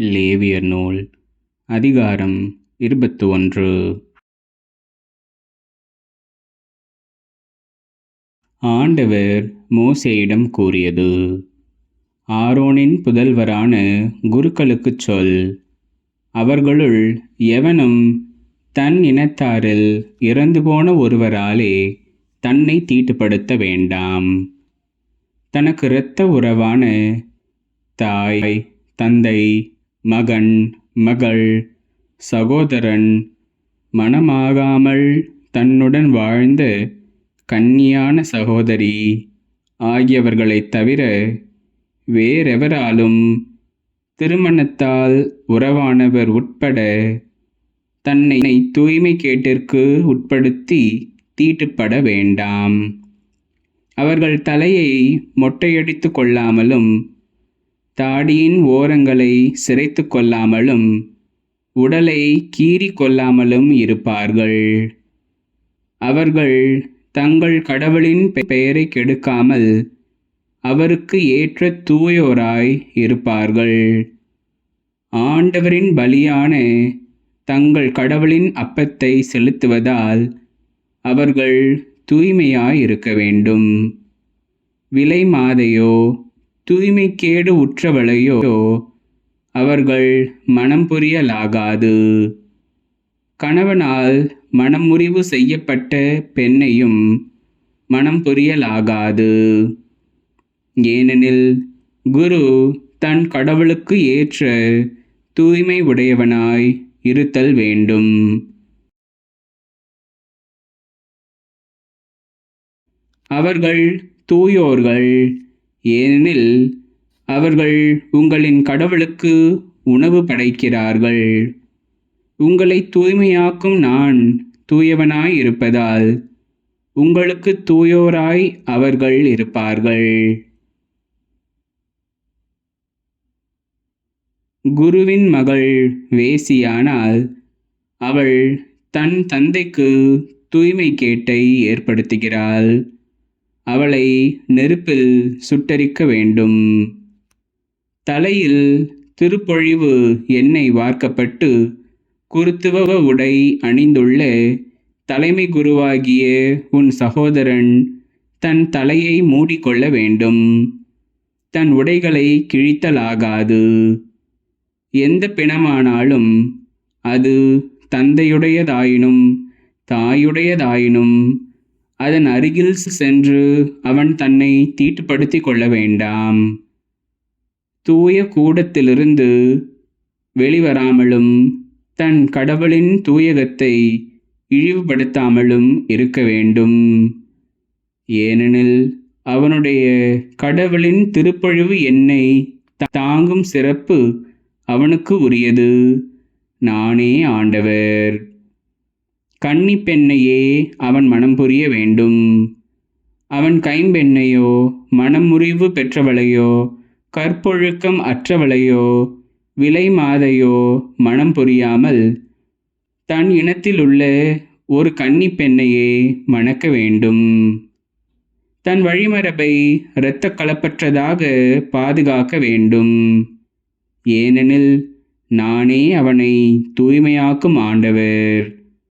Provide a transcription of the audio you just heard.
லேவியர் நூல் அதிகாரம் இருபத்து ஒன்று ஆண்டவர் மோசேயிடம் கூறியது ஆரோனின் புதல்வரான குருக்களுக்குச் சொல் அவர்களுள் எவனும் தன் இனத்தாரில் இறந்து போன ஒருவராலே தன்னை தீட்டுப்படுத்த வேண்டாம். தனக்கு இரத்த உறவான தாய் தந்தை மகன் மகள் சகோதரன் மணமாகாமல் தன்னுடன் வாழ்ந்த கன்னியான சகோதரி ஆகியவர்களைத் தவிர வேறெவராலும் திருமணத்தால் உறவானவர் உட்பட தன்னை தூய்மை கேட்டிற்கு உட்படுத்தி தீட்டுப்பட வேண்டாம். அவர்கள் தலையை மொட்டையடித்து கொள்ளாமலும் தாடியின் ஓரங்களை சிரைத்து கொள்ளாமலும் உடலை கீறி கொள்ளாமலும் இருப்பார்கள். அவர்கள் தங்கள் கடவுளின் பெயரை கெடுக்காமல் அவருக்கு ஏற்ற தூயோராய் இருப்பார்கள். ஆண்டவரின் பலியான தங்கள் கடவுளின் அப்பத்தை செலுத்துவதால் அவர்கள் தூய்மையாய் இருக்க வேண்டும். விலை மாதையோ தூய்மைக்கேடு உற்றவளையோ அவர்கள் மனம் புரியலாகாது. கணவனால் மனம் முறிவு செய்யப்பட்ட பெண்ணையும் மனம் புரியலாகாது. ஏனெனில் குரு தன் கடவுளுக்கு ஏற்ற தூய்மை உடையவனாய் இருத்தல் வேண்டும். அவர்கள் தூயோர்கள் ஏனெனில் அவர்கள் உங்களின் கடவுளுக்கு உணவு படைக்கிறார்கள். உங்களை தூய்மையாக்கும் நான் தூயவனாய் இருப்பதால் உங்களுக்கு தூயோராய் அவர்கள் இருப்பார்கள். குருவின் மகள் வேசியானால் அவள் தன் தந்தைக்கு தூய்மை கேட்டை ஏற்படுத்துகிறாள். அவளை நெருப்பில் சுட்டரிக்க வேண்டும். தலையில் திருப்பொழிவு எண்ணெய் வார்க்கப்பட்டு குருத்துவ உடை அணிந்துள்ள தலைமை குருவாகிய உன் சகோதரன் தன் தலையை மூடிக்கொள்ள வேண்டும். தன் உடைகளை கிழித்தலாகாது. எந்த பிணமானாலும் அது தந்தையுடையதாயினும் தாயுடையதாயினும் அதன் அருகில் சென்று அவன் தன்னை தீட்டுப்படுத்தி கொள்ள வேண்டாம். தூய கூடத்திலிருந்து வெளிவராமலும் தன் கடவுளின் தூயகத்தை இழிவுபடுத்தாமலும் இருக்க வேண்டும். ஏனெனில் அவனுடைய கடவுளின் திருப்பொழிவு என்னை தாங்கும் சிறப்பு அவனுக்கு உரியது. நானே ஆண்டவர். கன்னி பெண்ணையே அவன் மனம் புரிய வேண்டும். அவன் கைம்பெண்ணையோ மனமுறிவு பெற்றவளையோ கற்பொழுக்கம் அற்றவளையோ விலை மாதையோ மனம் புரியாமல் தன் இனத்தில் உள்ள ஒரு கன்னி பெண்ணையே மணக்க வேண்டும். தன் வழிமரபை இரத்த கலப்பற்றதாக பாதுகாக்க வேண்டும். ஏனெனில் நானே அவனை தூய்மையாக்கும் ஆண்டவர்.